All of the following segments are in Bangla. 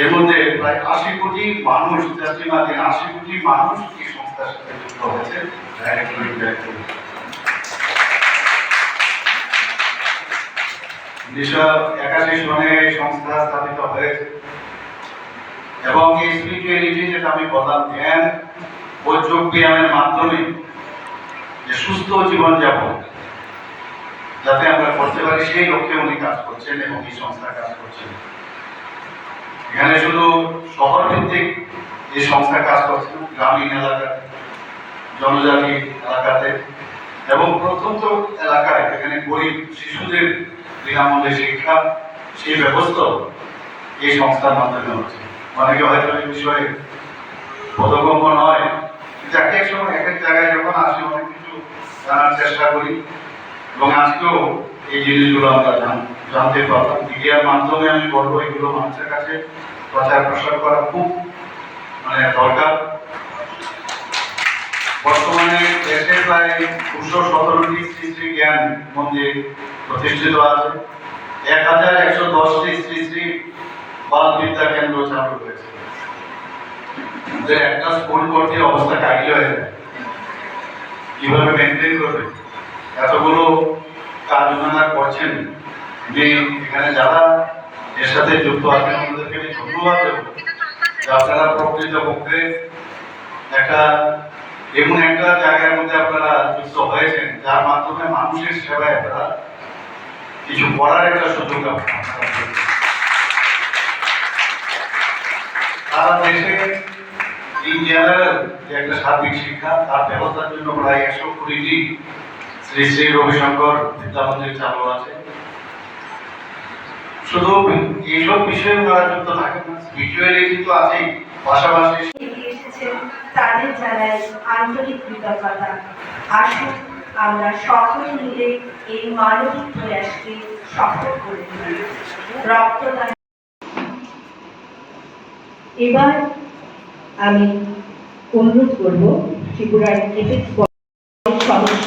এর মধ্যে প্রায় আশি কোটি মানুষ আশি কোটি মানুষ এই সংস্থার সাথে যুক্ত হয়েছে একাশি সনে সংস্থা স্থাপিত হয়েছে। এবং এই যেটা আমি বললাম ধ্যান ও যোগ ব্যায়ামের মাধ্যমে যে সুস্থ জীবন যাপন যাতে আমরা করতে পারি, সেই লক্ষ্যে উনি কাজ করছেন এবং এই সংস্থা কাজ করছেন। এখানে শুধু শহর ভিত্তিক এই সংস্থা কাজ করছে, গ্রামীণ এলাকাতে জনজাতি এলাকাতে, এবং প্রত্যন্ত এলাকায় এখানে গরিব শিশুদের বিনামূল্যে শিক্ষা, সেই ব্যবস্থাও এই সংস্থার মাধ্যমে হচ্ছে। অনেকে হয়তো এই বিষয়ে বোধগম্য নয়। কিন্তু এক এক সময় এক এক জায়গায় যখন আসি, অনেক কিছু জানার চেষ্টা করি। এবং আজকেও এই জিনিসগুলো আমরা জানতে পারলাম। মিডিয়ার মাধ্যমে আমি বলব, এগুলো মানুষের কাছে প্রচার প্রসার করা খুব মানে দরকার। বর্তমানে দেশে প্রায় দুশো সতেরোটি শ্রী শ্রী জ্ঞান মন্দির প্রতিষ্ঠিত আছে। এক হাজার একশো দশটি শ্রী শ্রী বাল বিদ্যা কেন্দ্র চালু হয়েছে। যে একটা স্কুল করতে অবস্থা কাহিল হয়ে কীভাবে মেনটেন করবে? এতগুলো করছেন যে এখানে যারা এর সাথে যুক্ত আছেন আমাদেরকে আমি ধন্যবাদ দেবো। যে আপনারা প্রকৃতপক্ষে একটা এমন একটা জায়গার মধ্যে আপনারা যুক্ত হয়েছেন, যার মাধ্যমে মানুষের সেবায় আপনারা কিছু করার একটা সুযোগ সারা দেশে ইন জেনারেল যে একটা সার্বিক শিক্ষা, তার ব্যবস্থার জন্য প্রায় একশো কুড়িটি শ্রী শ্রী রবিশঙ্কর বিদ্যা মন্দির চালু আছে। শুধু এইসব বিষয়ে ওরা যুক্ত থাকে না স্পিরিচুয়ালিটি তো আছেই, পাশাপাশি তাদের জানাই আন্তরিক কৃতজ্ঞতা আসুন, আমরা সকলে মিলে এই মানবিক প্রয়াসকে সফল করে রক্তদান। এবার আমি অনুরোধ করব ত্রিপুরার সদস্য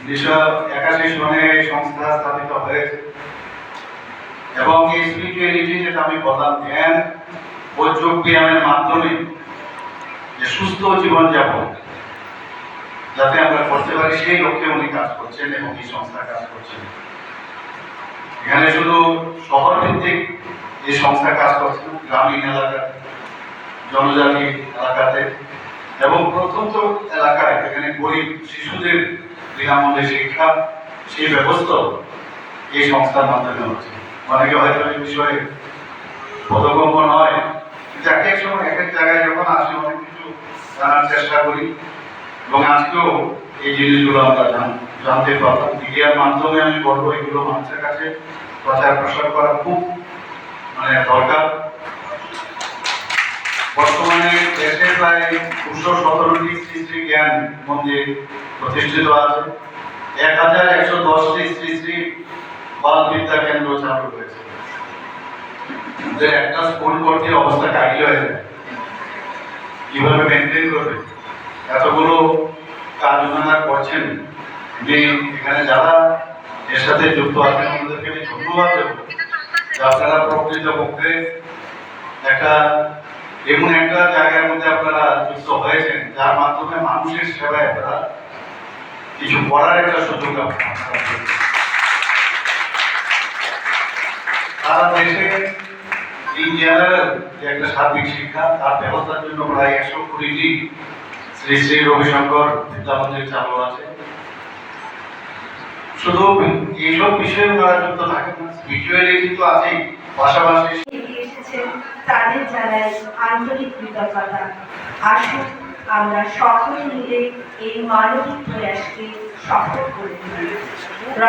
উনিশশো একাশি সনে সংস্থা স্থাপিত হয়েছে এবং এই স্পিরিচুয়ালিটি যোগ ব্যায়ামের মাধ্যমে যে সুস্থ জীবন যাতে আমরা করতে পারি, সেই লক্ষ্যে উনি কাজ করছেন এবং এই সংস্থা কাজ করছেন। এখানে শুধু শহর ভিত্তিক এই সংস্থা কাজ করছে, গ্রামীণ এলাকাতে জনজাতি এলাকাতে এবং প্রত্যন্ত এলাকায় এখানে গরিব শিশুদের বিনামূল্যে শিক্ষা, সেই ব্যবস্থাও এই সংস্থার মাধ্যমে হচ্ছে। অনেকে হয়তো এই বিষয়ে বোধগম্য নয় এক এক সময়, এক এক জায়গায় যখন আসি, অনেক কিছু জানার চেষ্টা করি। এবং আজকেও এই জিনিসগুলো আমরা জান- জানতে পারলাম মিডিয়ার মাধ্যমে আমি বলব, এগুলো মানুষের কাছে প্রচার প্রসার করা খুব মানে দরকার। বর্তমানে দেশে প্রায় দুশো সতেরোটি শ্রী শ্রী জ্ঞান মন্দির প্রতিষ্ঠিত আছে। এক হাজার একশো দশটি শ্রী শ্রী বাল বিদ্যা কেন্দ্র চালু হয়েছে। যে একটা স্কুল করতে অবস্থা কাহিল হয়ে যায়। কীভাবে মেনটেন করবে? এতগুলো কাজ ওনারা করছেন যে এখানে যারা এর সাথে যুক্ত আছেন আমাদেরকে আমি ধন্যবাদ দেবো। যে আপনারা প্রকৃতপক্ষে একটা এমন একটা জায়গার মধ্যে আপনারা যুক্ত হয়েছেন, যার মাধ্যমে মানুষের সেবায় আপনারা কিছু করার একটা সুযোগ সারা দেশে যে একটা সার্বিক শিক্ষা, তার ব্যবস্থার জন্য প্রায় একশো কুড়িটি শ্রী শ্রী রবিশঙ্কর বিদ্যামন্দির চালু আছে। শুধু এইসব বিষয়ে ওনারা যুক্ত থাকেন না স্পিরিচুয়ালিটি তো আছেই, পাশাপাশি জানাই আন্তরিক কৃতজ্ঞতা। আসুন আমরা সকলে মিলে এই মানবিক প্রয়াসকে সফল করে তুলি।